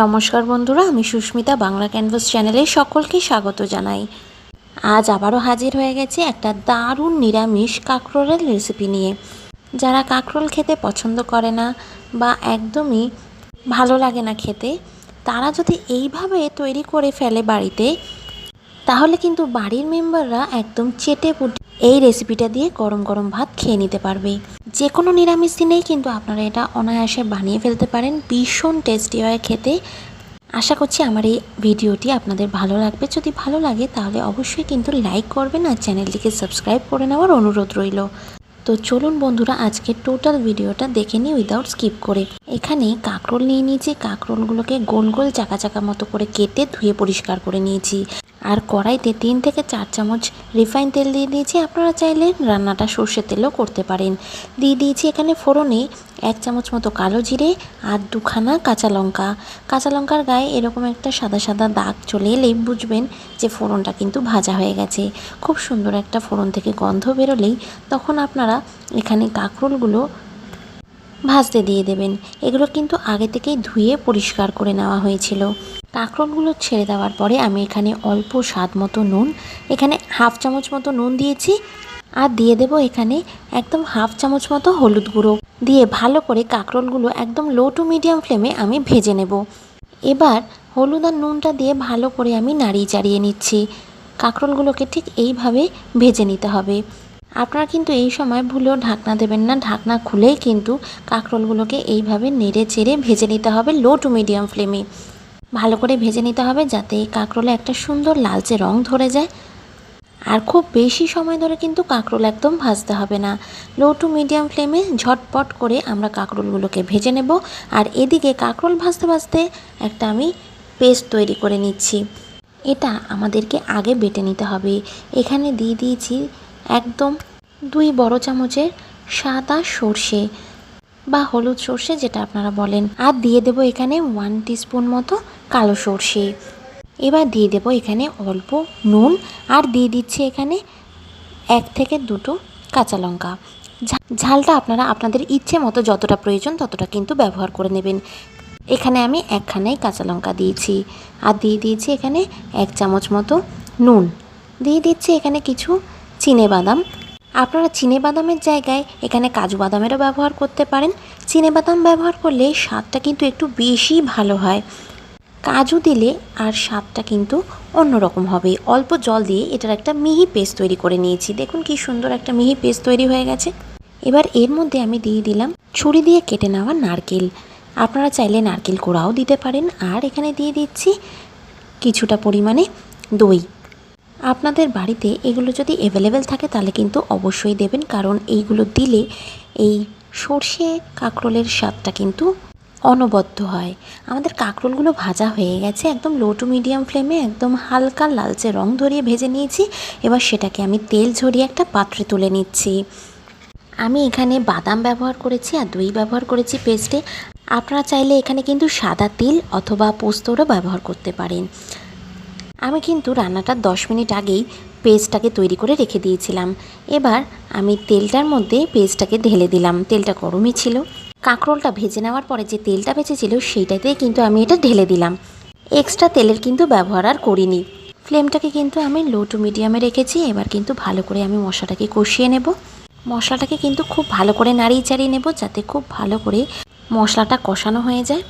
নমস্কার বন্ধুরা, আমি সুস্মিতা বাংলা ক্যানভাস চ্যানেলে সকলকে স্বাগত জানাই। আজ আবারও হাজির হয়ে গেছে একটা দারুণ নিরামিষ কাঁকরোলের রেসিপি নিয়ে। যারা কাঁকরোল খেতে পছন্দ করে না বা একদমই ভালো লাগে না খেতে, তারা যদি এইভাবে তৈরি করে ফেলে বাড়িতে, তাহলে কিন্তু বাড়ির মেম্বাররা একদম চেটে পুটে এই রেসিপিটা দিয়ে গরম গরম ভাত খেয়ে নিতে পারবে। যে কোনো নিরামিষ দিনেই কিন্তু আপনারা এটা অনায়াসে বানিয়ে ফেলতে পারেন। ভীষণ টেস্টি হয় খেতে। আশা করছি আমার এই ভিডিওটি আপনাদের ভালো লাগবে। যদি ভালো লাগে তাহলে অবশ্যই কিন্তু লাইক করবেন আর চ্যানেলটিকে সাবস্ক্রাইব করে নেওয়ার অনুরোধ রইল। তো চলুন বন্ধুরা আজকে টোটাল ভিডিওটা দেখে নিই উইদাউট স্কিপ করে। এখানে কাঁকরোল নিয়ে নিয়েছি। কাঁকরোলগুলোকে গোল গোল চাকা চাকা মতো করে কেটে ধুয়ে পরিষ্কার করে নিয়েছি। আর কড়াইতে তিন থেকে চার চামচ রিফাইন তেল দিয়ে দিয়েছি। আপনারা চাইলে রান্নাটা সর্ষের তেলও করতে পারেন। দিয়ে দিয়েছি এখানে ফোড়নে এক চামচ মতো কালো জিরে আর দুখানা কাঁচা লঙ্কা। কাঁচা লঙ্কার গায়ে এরকম একটা সাদা সাদা দাগ চলে এলেই বুঝবেন যে ফোড়নটা কিন্তু ভাজা হয়ে গেছে। খুব সুন্দর একটা ফোড়ন থেকে গন্ধ বেরোলেই তখন আপনারা এখানে কাঁকরোলগুলো ভাজতে দিয়ে দেবেন। এগুলো কিন্তু আগে থেকেই ধুয়ে পরিষ্কার করে নেওয়া হয়েছিল। কাঁকরোলগুলো ছেড়ে দেওয়ার পরে আমি এখানে অল্প স্বাদ মতো নুন, এখানে হাফ চামচ মতো নুন দিয়েছি আর দিয়ে দেব এখানে একদম হাফ চামচ মতো হলুদ গুঁড়ো। দিয়ে ভালো করে কাঁকরোলগুলো একদম লো টু মিডিয়াম ফ্লেমে আমি ভেজে নেব। এবার হলুদ আর নুনটা দিয়ে ভালো করে আমি নাড়িয়ে চাড়িয়ে নিচ্ছি। কাঁকরোলগুলোকে ঠিক এইভাবে ভেজে নিতে হবে। আপনারা কিন্তু এই সময় ভুলেও ঢাকনা দেবেন না। ঢাকনা খুলেই কিন্তু কাঁকরোলগুলোকে এইভাবে নেড়ে চেড়ে ভেজে নিতে হবে লো টু মিডিয়াম ফ্লেমে। ভালো করে ভেজে নিতে হবে যাতে এই কাঁকরোলে একটা সুন্দর লালচে রং ধরে যায়। আর খুব বেশি সময় ধরে কিন্তু কাঁকরোল একদম ভাজতে হবে না। লো টু মিডিয়াম ফ্লেমে ঝটপট করে আমরা কাঁকরোলগুলোকে ভেজে নেব। আর এদিকে কাঁকরোল ভাজতে ভাজতে একটা আমি পেস্ট তৈরি করে নিচ্ছি। এটা আমাদেরকে আগে বেটে নিতে হবে। এখানে দিয়ে দিয়েছি একদম দুই বড় চামচের সাদা সর্ষে বা হলুদ সর্ষে যেটা আপনারা বলেন। আর দিয়ে দেব এখানে ওয়ান টিস্পুন মতো কালো সর্ষে। এবার দিয়ে দেব এখানে অল্প নুন আর দিয়ে দিচ্ছি এখানে এক থেকে দুটো কাঁচা লঙ্কা। ঝালটা আপনারা আপনাদের ইচ্ছে মতো যতটা প্রয়োজন ততটা কিন্তু ব্যবহার করে নেবেন। এখানে আমি একখানাই কাঁচা লঙ্কা দিয়েছি। আর দিয়ে দিয়েছি এখানে এক চামচ মতো নুন। দিয়ে দিচ্ছি এখানে কিছু বাদাম আপনারা বাদামের জায়গায় এখানে কাজু বাদামেরও ব্যবহার করতে পারেন। বাদাম ব্যবহার করলে স্বাদটা কিন্তু একটু বেশি ভালো হয়। কাজু দিলে আর স্বাদটা কিন্তু অন্যরকম হবে। অল্প জল দিয়ে এটার একটা মিহি পেস্ট তৈরি করে নিয়েছি। দেখুন কি সুন্দর একটা মিহি পেস্ট তৈরি হয়ে গেছে। এবার এর মধ্যে আমি দিয়ে দিলাম ছুরি দিয়ে কেটে নেওয়া নারকেল। আপনারা চাইলে নারকেল কোড়াও দিতে পারেন। আর এখানে দিয়ে দিচ্ছি কিছুটা পরিমাণে দই। আপনাদের বাড়িতে এগুলো যদি অ্যাভেলেবেল থাকে তাহলে কিন্তু অবশ্যই দেবেন, কারণ এইগুলো দিলে এই সর্ষে কাঁকরোলের স্বাদটা কিন্তু অনবদ্য হয়। আমাদের কাঁকরোলগুলো ভাজা হয়ে গেছে, একদম লো টু মিডিয়াম ফ্লেমে একদম হালকা লালচে রং ধরিয়ে ভেজে নিয়েছি। এবার সেটাকে আমি তেল ঝরিয়ে একটা পাত্রে তুলে নিচ্ছি। আমি এখানে বাদাম ব্যবহার করেছি আর দই ব্যবহার করেছি পেস্টে আপনারা চাইলে এখানে কিন্তু সাদা তিল অথবা পোস্তরও ব্যবহার করতে পারেন। আমি কিন্তু রান্নাটার দশ মিনিট আগেই পেস্টটাকে তৈরি করে রেখে দিয়েছিলাম। এবার আমি তেলটার মধ্যে পেস্টটাকে ঢেলে দিলাম। তেলটা গরমই ছিল। কাঁকরোলটা ভেজে নেওয়ার পরে যে তেলটা বেঁচেছিল সেইটাতে কিন্তু আমি এটা ঢেলে দিলাম। এক্সট্রা তেলের কিন্তু ব্যবহার আর করিনি। ফ্লেমটাকে কিন্তু আমি লো টু মিডিয়ামে রেখেছি। এবার কিন্তু ভালো করে আমি মশলাটাকে কষিয়ে নেব। মশলাটাকে কিন্তু খুব ভালো করে নাড়িয়ে চাড়িয়ে নেব যাতে খুব ভালো করে মশলাটা কষানো হয়ে যায়।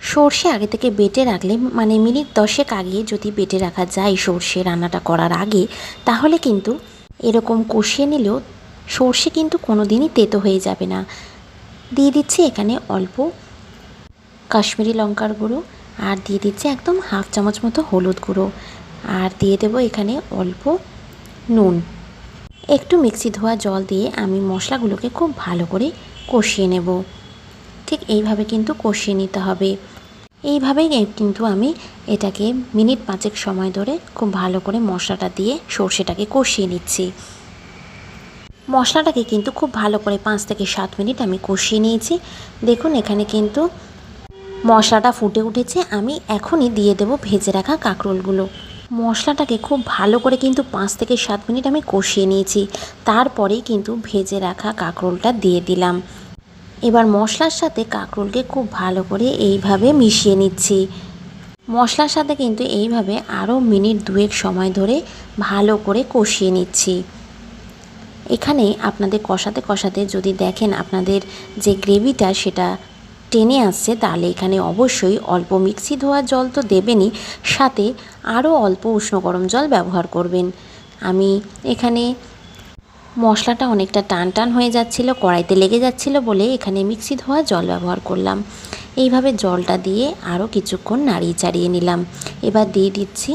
সর্ষে আগে থেকে বেটে রাখলে মানে মিনিট দশেক আগে যদি বেটে রাখা যায় সর্ষে রান্নাটা করার আগে, তাহলে কিন্তু এরকম কষিয়ে নিলেও সর্ষে কিন্তু কোনো দিনই তেতো হয়ে যাবে না। দিয়ে দিচ্ছি এখানে অল্প কাশ্মীরি লঙ্কার গুঁড়ো আর দিয়ে দিচ্ছি একদম হাফ চামচ মতো হলুদ গুঁড়ো। আর দিয়ে দেবো এখানে অল্প নুন। একটু মিক্সি ধোয়া জল দিয়ে আমি মশলাগুলোকে খুব ভালো করে কষিয়ে নেব। ঠিক এইভাবে কিন্তু কষিয়ে নিতে হবে। এইভাবেই কিন্তু আমি এটাকে মিনিট পাঁচেক সময় ধরে খুব ভালো করে মশলাটা দিয়ে সর্ষেটাকে কষিয়ে নিচ্ছি। মশলাটাকে কিন্তু খুব ভালো করে পাঁচ থেকে সাত মিনিট আমি কষিয়ে নিয়েছি। দেখুন এখানে কিন্তু মশলাটা ফুটে উঠেছে। আমি এখনই দিয়ে দেব ভেজে রাখা কাঁকরোলগুলো। মশলাটাকে খুব ভালো করে কিন্তু পাঁচ থেকে সাত মিনিট আমি কষিয়ে নিয়েছি। তারপরেই কিন্তু ভেজে রাখা কাঁকরোলটা দিয়ে দিলাম। এবার মশলার সাথে কাঁকরোলকে খুব ভালো করে এইভাবে মিশিয়ে নিচ্ছি। মশলার সাথে কিন্তু এইভাবে আরও মিনিট দুয়েক সময় ধরে ভালো করে কষিয়ে নিচ্ছি। এখানে আপনাদের কষাতে কষাতে যদি দেখেন আপনাদের যে গ্রেভিটা সেটা টেনে আসছে, তাহলে এখানে অবশ্যই অল্প মিক্সি ধোয়া জল তো দেবেনই, সাথে আরও অল্প উষ্ণ গরম জল ব্যবহার করবেন। আমি এখানে মশলাটা অনেকটা টান টান হয়ে যাচ্ছিল, কড়াইতে লেগে যাচ্ছিল বলে এখানে মিক্সি ধোয়া জল ব্যবহার করলাম। এইভাবে জলটা দিয়ে আরও কিছুক্ষণ নাড়িয়ে চাড়িয়ে নিলাম। এবার দিয়ে দিচ্ছি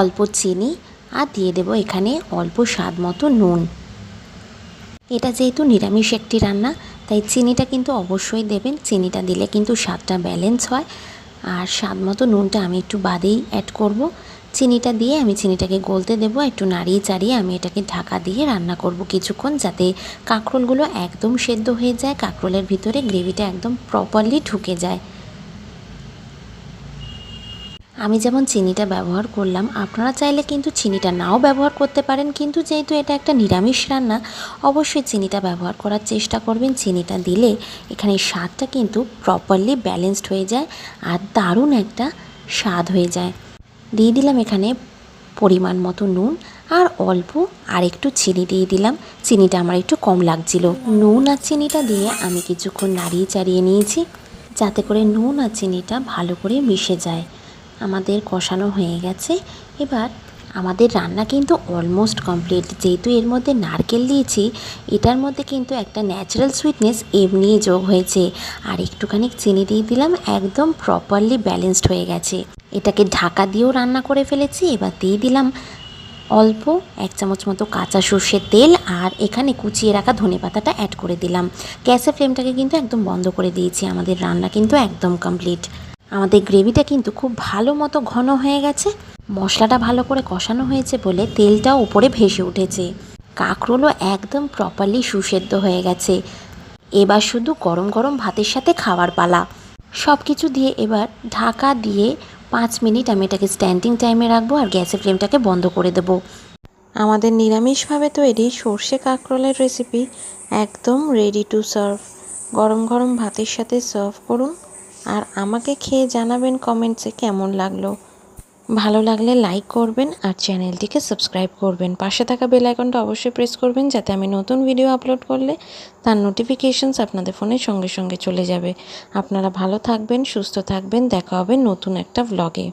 অল্প চিনি আর দিয়ে দেবো এখানে অল্প স্বাদ মতো নুন। এটা যেহেতু নিরামিষ একটি রান্না, তাই চিনিটা কিন্তু অবশ্যই দেবেন। চিনিটা দিলে কিন্তু স্বাদটা ব্যালেন্স হয়। আর স্বাদ মতো নুনটা আমি একটু বাদেই অ্যাড করব। চিনিটা দিয়ে আমি চিনিটাকে গলতে দেবো, একটু নাড়িয়ে চাড়িয়ে আমি এটাকে ঢাকা দিয়ে রান্না করব কিছুক্ষণ যাতে কাঁকরোলগুলো একদম সেদ্ধ হয়ে যায়, কাঁকরোলের ভিতরে গ্রেভিটা একদম প্রপারলি ঢুকে যায়। আমি যেমন চিনিটা ব্যবহার করলাম, আপনারা চাইলে কিন্তু চিনিটা নাও ব্যবহার করতে পারেন, কিন্তু যেহেতু এটা একটা নিরামিষ রান্না, অবশ্যই চিনিটা ব্যবহার করার চেষ্টা করবেন। চিনিটা দিলে এখানে স্বাদটা কিন্তু প্রপারলি ব্যালেন্সড হয়ে যায় আর দারুণ একটা স্বাদ হয়ে যায়। দিয়ে দিলাম এখানে পরিমাণ মতো নুন আর অল্প আর একটু চিনি দিয়ে দিলাম। চিনিটা আমার একটু কম লাগছিল। নুন আর চিনিটা দিয়ে আমি কিছুক্ষণ নাড়িয়ে চাড়িয়ে নিয়েছি যাতে করে নুন আর চিনিটা ভালো করে মিশে যায়। আমাদের কষানো হয়ে গেছে। এবার আমাদের রান্না কিন্তু অলমোস্ট কমপ্লিট যেহেতু এর মধ্যে নারকেল দিয়েছি, এটার মধ্যে কিন্তু একটা ন্যাচারাল সুইটনেস এমনিই যোগ হয়েছে। আর একটুখানি চিনি দিয়ে দিলাম, একদম প্রপারলি ব্যালেন্সড হয়ে গেছে। এটাকে ঢাকা দিয়েও রান্না করে ফেলেছি, এবার দিয়ে দিলাম অল্প এক চামচ মতো কাঁচা সর্ষের তেল আর এখানে কুচিয়ে রাখা ধনে পাতাটা অ্যাড করে দিলাম। গ্যাসের ফ্লেমটাকে কিন্তু একদম বন্ধ করে দিয়েছি, আমাদের রান্না কিন্তু একদম কমপ্লিট আমাদের গ্রেভিটা কিন্তু খুব ভালো মতো ঘন হয়ে গেছে, মশলাটা ভালো করে কষানো হয়েছে বলে তেলটাও উপরে ভেসে উঠেছে। কাঁকরোলও একদম প্রপারলি সুসেদ্ধ হয়ে গেছে। এবার শুধু গরম গরম ভাতের সাথে খাওয়ার পালা। সব কিছু দিয়ে এবার ঢাকা দিয়ে পাঁচ মিনিট আমি এটাকে স্ট্যান্ডিং টাইমে রাখব আর গ্যাসের ফ্লেমটাকে বন্ধ করে দেবো। আমাদের নিরামিষভাবে তৈরি সর্ষে কাঁকরোলের রেসিপি একদম রেডি টু সার্ভ গরম গরম ভাতের সাথে সার্ভ করুন। আর আমাকে খেয়ে জানাবেন কমেন্টসে কেমন লাগল। ভালো লাগলে লাইক করবেন আর চ্যানেলটিকে সাবস্ক্রাইব করবেন। পাশে থাকা বেল আইকনটা অবশ্যই প্রেস করবেন যাতে আমি নতুন ভিডিও আপলোড করলে তার নোটিফিকেশনস আপনাদের ফোনের সঙ্গে সঙ্গে চলে যাবে। আপনারা ভালো থাকবেন, সুস্থ থাকবেন, দেখা হবে নতুন একটা ভ্লগে